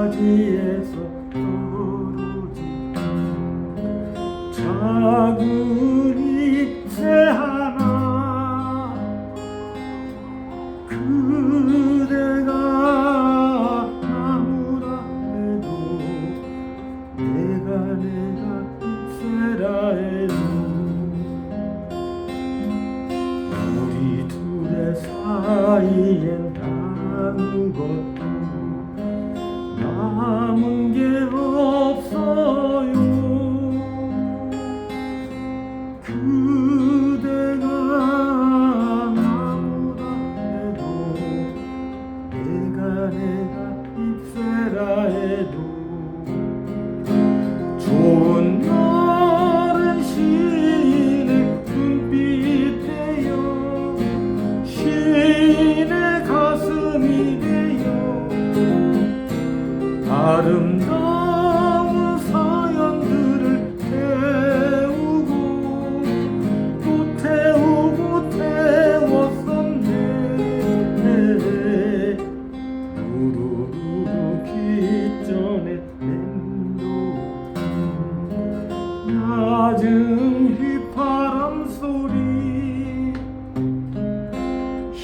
가지에서 떨어지. 작은 잎새 하나 그대가 아무나 해도 내가 내가 잎새라 해도 우리 둘의 사이엔 다른 것도 ಮುಂಗೆ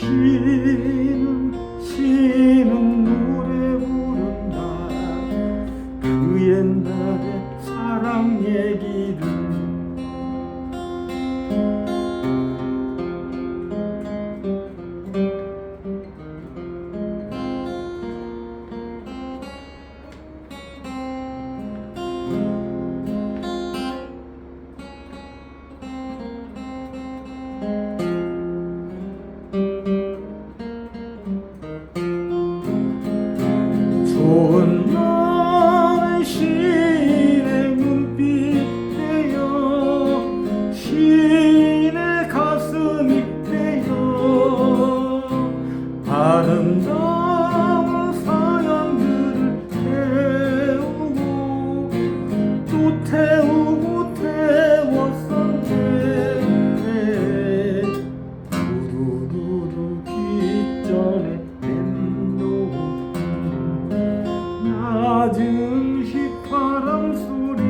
쉬는 쉬는 노래 부른다. 그의 will. 낮은 휘파람 소리.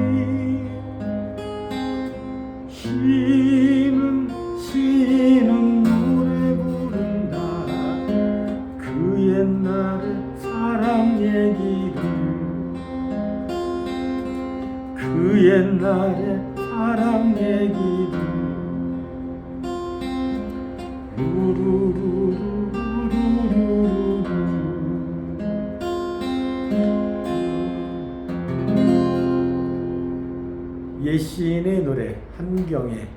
시는 시는 노래 부른다. 그 옛날의 사랑 얘기를. 그 옛날의 사랑 얘기. 외신의 노래 한경의